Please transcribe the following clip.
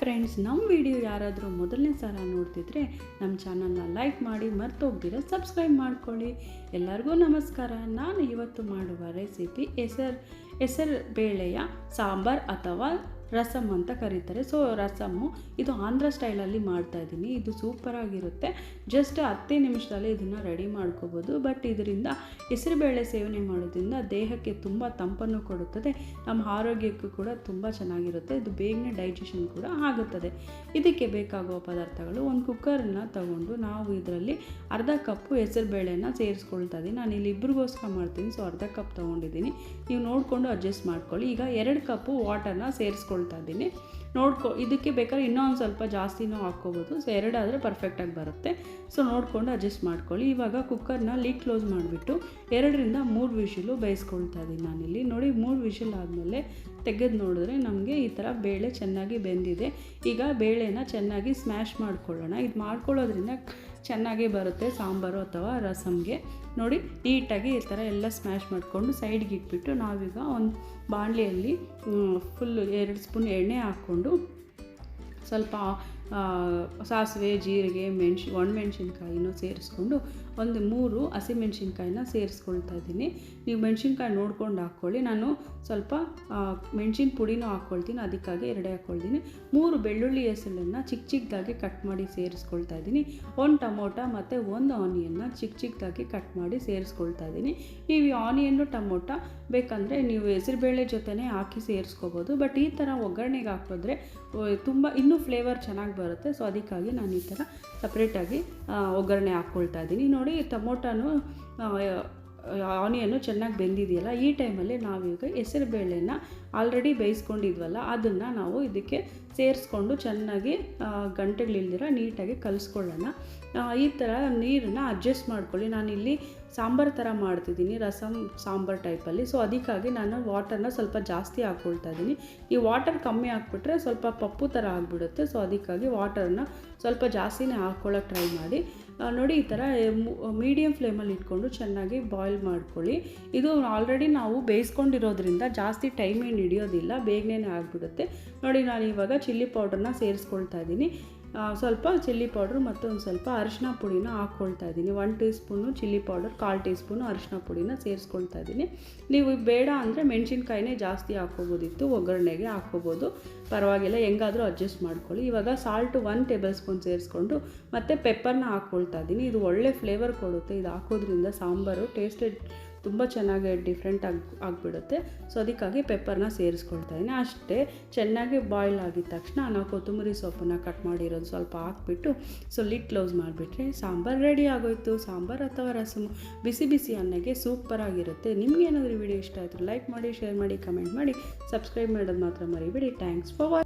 Friends ನಮ್ಮ video ಯಾರಾದರೂ ಮೊದಲನೇ ಸಲ ನೋಡ್ತಿದ್ರೆ ನಮ್ಮ ಚಾನಲ್ನ ಲೈಕ್ ಮಾಡಿ, ಮರ್ತೋಗ್ದಿರ ಸಬ್ಸ್ಕ್ರೈಬ್ ಮಾಡ್ಕೊಳ್ಳಿ. ಎಲ್ಲರಿಗೂ ನಮಸ್ಕಾರ. ನಾನು ಇವತ್ತು ಮಾಡುವ ರೆಸಿಪಿ ಹೆಸರು ಹೆಸರು ಬೇಳೆಯ ಸಾಂಬಾರ್ ಅಥವಾ ರಸಮ್ ಅಂತ ಕರೀತಾರೆ. ಸೊ ರಸಮ್ಮು ಇದು ಆಂಧ್ರ ಸ್ಟೈಲಲ್ಲಿ ಮಾಡ್ತಾ ಇದ್ದೀನಿ. ಇದು ಸೂಪರಾಗಿರುತ್ತೆ ಜಸ್ಟ್ ಹತ್ತೇ ನಿಮಿಷದಲ್ಲಿ ಇದನ್ನು ರೆಡಿ ಮಾಡ್ಕೋಬೋದು. ಬಟ್ ಇದರಿಂದ ಹೆಸರುಬೇಳೆ ಸೇವನೆ ಮಾಡೋದ್ರಿಂದ ದೇಹಕ್ಕೆ ತುಂಬ ತಂಪನ್ನು ಕೊಡುತ್ತದೆ. ನಮ್ಮ ಆರೋಗ್ಯಕ್ಕೂ ಕೂಡ ತುಂಬ ಚೆನ್ನಾಗಿರುತ್ತೆ. ಇದು ಬೇಗನೆ ಡೈಜೆಷನ್ ಕೂಡ ಆಗುತ್ತದೆ. ಇದಕ್ಕೆ ಬೇಕಾಗುವ ಪದಾರ್ಥಗಳು ಒಂದು ಕುಕ್ಕರನ್ನ ತಗೊಂಡು ನಾವು ಇದರಲ್ಲಿ ಅರ್ಧ ಕಪ್ಪು ಹೆಸರುಬೇಳೆನ ಸೇರಿಸ್ಕೊಳ್ತಾ ಇದ್ದೀನಿ. ನಾನು ಇಲ್ಲಿ ಇಬ್ಬರಿಗೋಸ್ಕರ ಮಾಡ್ತೀನಿ. ಸೊ ಅರ್ಧ ಕಪ್ ತೊಗೊಂಡಿದ್ದೀನಿ. ನೀವು ನೋಡಿಕೊಂಡು ಅಡ್ಜಸ್ಟ್ ಮಾಡ್ಕೊಳ್ಳಿ. ಈಗ ಎರಡು ಕಪ್ಪು ವಾಟರ್ನ ಸೇರಿಸ್ಕೊಳ್ತಾ ಇದ್ದೀನಿ. ನೋಡ್ಕೊ, ಇದಕ್ಕೆ ಬೇಕಾದ್ರೆ ಇನ್ನೂ ಒಂದು ಸ್ವಲ್ಪ ಜಾಸ್ತಿನೂ ಹಾಕ್ಕೋಬೋದು. ಸೊ ಎರಡಾದರೆ ಪರ್ಫೆಕ್ಟಾಗಿ ಬರುತ್ತೆ. ಸೊ ನೋಡಿಕೊಂಡು ಅಡ್ಜಸ್ಟ್ ಮಾಡ್ಕೊಳ್ಳಿ. ಇವಾಗ ಕುಕ್ಕರ್ನ ಲೀಕ್ ಕ್ಲೋಸ್ ಮಾಡಿಬಿಟ್ಟು ಎರಡರಿಂದ ಮೂರು ವಿಷಲು ಬೇಯಿಸ್ಕೊಳ್ತಾ ಇದ್ದೀನಿ ನಾನಿಲ್ಲಿ. ನೋಡಿ, ಮೂರು ವಿಷಲ್ ಆದಮೇಲೆ ತೆಗೆದು ನೋಡಿದ್ರೆ ನಮಗೆ ಈ ಥರ ಬೇಳೆ ಚೆನ್ನಾಗಿ ಬೆಂದಿದೆ. ಈಗ ಬೇಳೆನ ಚೆನ್ನಾಗಿ ಸ್ಮ್ಯಾಶ್ ಮಾಡ್ಕೊಳ್ಳೋಣ. ಇದು ಮಾಡ್ಕೊಳ್ಳೋದ್ರಿಂದ ಚೆನ್ನಾಗಿ ಬರುತ್ತೆ ಸಾಂಬಾರು ಅಥವಾ ರಸಮ್ಗೆ ನೋಡಿ, ನೀಟಾಗಿ ಈ ಥರ ಎಲ್ಲ ಸ್ಮ್ಯಾಶ್ ಮಾಡಿಕೊಂಡು ಸೈಡ್ಗೆ ಇಟ್ಬಿಟ್ಟು ನಾವೀಗ ಒಂದು ಬಾಣಲೆಯಲ್ಲಿ ಫುಲ್ಲು ಎರಡು ಸ್ಪೂನ್ ಎಣ್ಣೆ ಹಾಕ್ಕೊಂಡು ಸ್ವಲ್ಪ ಸಾಸಿವೆ, ಜೀರಿಗೆ, ಮೆಣ್ಸು ಒಣಮೆಣ್ಸಿನ್ಕಾಯಿನೂ ಸೇರಿಸ್ಕೊಂಡು ಒಂದು ಮೂರು ಹಸಿಮೆಣ್ಸಿನ್ಕಾಯಿನ ಸೇರಿಸ್ಕೊಳ್ತಾ ಇದ್ದೀನಿ. ನೀವು ಮೆಣಸಿನ್ಕಾಯಿ ನೋಡ್ಕೊಂಡು ಹಾಕ್ಕೊಳ್ಳಿ. ನಾನು ಸ್ವಲ್ಪ ಮೆಣಸಿನ ಪುಡಿನೂ ಹಾಕ್ಕೊಳ್ತೀನಿ. ಅದಕ್ಕಾಗಿ ಎರಡೇ ಹಾಕ್ಕೊಳ್ತೀನಿ. ಮೂರು ಬೆಳ್ಳುಳ್ಳಿ ಹೆಸರನ್ನು ಚಿಕ್ಕ ಚಿಕ್ಕದಾಗಿ ಕಟ್ ಮಾಡಿ ಸೇರಿಸ್ಕೊಳ್ತಾ ಇದ್ದೀನಿ. ಒಂದು ಟೊಮೊಟೊ ಮತ್ತು ಒಂದು ಆನಿಯನ್ನ ಚಿಕ್ಕ ಚಿಕ್ಕದಾಗಿ ಕಟ್ ಮಾಡಿ ಸೇರಿಸ್ಕೊಳ್ತಾ ಇದ್ದೀನಿ. ನೀವು ಈ ಆನಿಯನ್ನು, ಟೊಮೊಟೊ ಬೇಕಂದರೆ ನೀವು ಹೆಸರುಬೇಳೆ ಜೊತೆನೇ ಹಾಕಿ ಸೇರಿಸ್ಕೋಬೋದು. ಬಟ್ ಈ ಥರ ಒಗ್ಗರಣೆಗೆ ಹಾಕಿದ್ರೆ ತುಂಬ, ಇನ್ನೂ ಫ್ಲೇವರ್ ಚೆನ್ನಾಗಿ ಬರುತ್ತೆ. ಸೊ ಅದಕ್ಕಾಗಿ ನಾನು ಈ ಥರ ಸಪ್ರೇಟಾಗಿ ಒಗ್ಗರಣೆ ಹಾಕ್ಕೊಳ್ತಾ ಇದ್ದೀನಿ. ನೋಡಿ ಟೊಮೊಟೊನು ಆನಿಯನ್ನು ಚೆನ್ನಾಗಿ ಬೆಂದಿದೆಯಲ್ಲ, ಈ ಟೈಮಲ್ಲಿ ನಾವೀಗ ಹೆಸರು ಬೇಳೆನ ಆಲ್ರೆಡಿ ಬೇಯಿಸ್ಕೊಂಡಿದ್ವಲ್ಲ, ಅದನ್ನು ನಾವು ಇದಕ್ಕೆ ಸೇರಿಸ್ಕೊಂಡು ಚೆನ್ನಾಗಿ ಗಂಟೆಗಳಿಲ್ದಿರ ನೀಟಾಗಿ ಕಲಿಸ್ಕೊಳ್ಳೋಣ. ಈ ಥರ ನೀರನ್ನ ಅಡ್ಜಸ್ಟ್ ಮಾಡ್ಕೊಳ್ಳಿ. ನಾನಿಲ್ಲಿ ಸಾಂಬಾರು ಥರ ಮಾಡ್ತಿದ್ದೀನಿ ರಸಮ್ ಸಾಂಬಾರು ಟೈಪಲ್ಲಿ ಸೊ ಅದಕ್ಕಾಗಿ ನಾನು ವಾಟರ್ನ ಸ್ವಲ್ಪ ಜಾಸ್ತಿ ಹಾಕ್ಕೊಳ್ತಾ ಇದ್ದೀನಿ. ಈ ವಾಟರ್ ಕಮ್ಮಿ ಹಾಕ್ಬಿಟ್ರೆ ಸ್ವಲ್ಪ ಪಪ್ಪು ಥರ ಆಗಿಬಿಡುತ್ತೆ. ಸೊ ಅದಕ್ಕಾಗಿ ವಾಟರ್ನ ಸ್ವಲ್ಪ ಜಾಸ್ತಿನೇ ಹಾಕ್ಕೊಳ್ಳೋಕೆ ಟ್ರೈ ಮಾಡಿ. ನೋಡಿ ಈ ಥರ ಮೀಡಿಯಮ್ ಫ್ಲೇಮಲ್ಲಿ ಇಟ್ಕೊಂಡು ಚೆನ್ನಾಗಿ ಬಾಯ್ಲ್ ಮಾಡ್ಕೊಳ್ಳಿ. ಇದು ಆಲ್ರೆಡಿ ನಾವು ಬೇಯಿಸ್ಕೊಂಡಿರೋದ್ರಿಂದ ಜಾಸ್ತಿ ಟೈಮ್ ಏನು ಹಿಡಿಯೋದಿಲ್ಲ ಬೇಗನೆ ಆಗಿಬಿಡುತ್ತೆ. ನೋಡಿ ನಾನು ಇವಾಗ ಚಿಲ್ಲಿ ಪೌಡ್ರನ್ನ ಸೇರಿಸ್ಕೊಳ್ತಾ ಇದ್ದೀನಿ. ಸ್ವಲ್ಪ ಚಿಲ್ಲಿ ಪೌಡ್ರು ಮತ್ತು ಸ್ವಲ್ಪ ಅರಿಶಿನ ಪುಡಿನ ಹಾಕ್ಕೊಳ್ತಾ ಇದ್ದೀನಿ. One teaspoon chilli powder, ಕಾಲು ಟೀ ಸ್ಪೂನು ಅರಿಶಿನ ಪುಡಿನ ಸೇರಿಸ್ಕೊಳ್ತಾ ಇದ್ದೀನಿ. ನೀವು ಬೇಡ ಅಂದರೆ ಮೆಣಸಿನ್ಕಾಯಿನೇ ಜಾಸ್ತಿ ಹಾಕ್ಕೋಬೋದಿತ್ತು, ಒಗ್ಗರಣೆಗೆ ಹಾಕ್ಕೋಬೋದು. ಪರವಾಗಿಲ್ಲ, ಹೆಂಗಾದರೂ ಅಡ್ಜಸ್ಟ್ ಮಾಡ್ಕೊಳ್ಳಿ. ಇವಾಗ ಸಾಲ್ಟು ಒನ್ ಟೇಬಲ್ ಸ್ಪೂನ್ ಸೇರಿಸ್ಕೊಂಡು ಮತ್ತು ಪೆಪ್ಪರ್ನ ಹಾಕ್ಕೊಳ್ತಾ ಇದ್ದೀನಿ. ಇದು ಒಳ್ಳೆ ಫ್ಲೇವರ್ ಕೊಡುತ್ತೆ. ಇದು ಹಾಕೋದ್ರಿಂದ ಸಾಂಬಾರು ಟೇಸ್ಟೆಡ್ ತುಂಬ ಚೆನ್ನಾಗಿ ಡಿಫ್ರೆಂಟ್ ಆಗಿ, ಆಗಿಬಿಡುತ್ತೆ. ಸೊ ಅದಕ್ಕಾಗಿ ಪೆಪ್ಪರ್ನ ಸೇರಿಸ್ಕೊಳ್ತಾ ಇದ್ದೀನಿ. ಅಷ್ಟೇ, ಚೆನ್ನಾಗಿ ಬಾಯ್ಲ್ ಆಗಿದ ತಕ್ಷಣ ನಾವು ಕೊತ್ತಂಬರಿ ಸೊಪ್ಪನ್ನು ಕಟ್ ಮಾಡಿರೋದು ಸ್ವಲ್ಪ ಹಾಕ್ಬಿಟ್ಟು ಸೊ ಲಿಟ್ ಕ್ಲೋಸ್ ಮಾಡಿಬಿಟ್ರೆ ಸಾಂಬಾರು ರೆಡಿ ಆಗೋಯ್ತು. ಸಾಂಬಾರು ಅಥವಾ ರಸಮ್. ಬಿಸಿ ಬಿಸಿ ಅನ್ನಕ್ಕೆ ಸೂಪರಾಗಿರುತ್ತೆ ನಿಮ್ಗೆ ಏನಾದರೂ ವಿಡಿಯೋ ಇಷ್ಟ ಆಯಿತು ಲೈಕ್ ಮಾಡಿ ಶೇರ್ ಮಾಡಿ ಕಮೆಂಟ್ ಮಾಡಿ ಸಬ್ಸ್ಕ್ರೈಬ್ ಮಾಡೋದು ಮಾತ್ರ ಮರಿಬೇಡಿ. Thanks for watch